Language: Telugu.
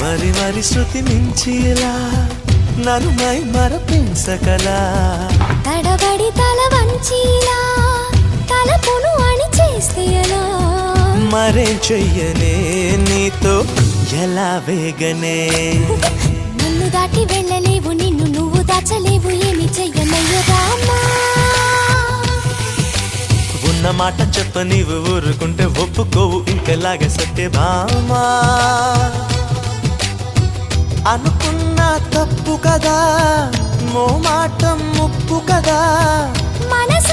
తొలి శృతి మించిలా నన్ను మై మరపించకలా తడబడి తల వంచిలా తలపును అణి చేస్తే ఎలా? మరే చెయ్యనే నీతో ఎలా వేగనే? నన్ను దాటి వెళ్ళలేవు నిన్ను నువ్వు దాచలేవు ఏమి చెయ్యనయ్యో రామా? ఉన్న మాట చెప్ప నీవు ఊరుకుంటే ఒప్పుకోవు ఇంకలాగే సత్యభామా? అనుకున్నా తప్పు కదా మోమాటం ముప్పు కదా.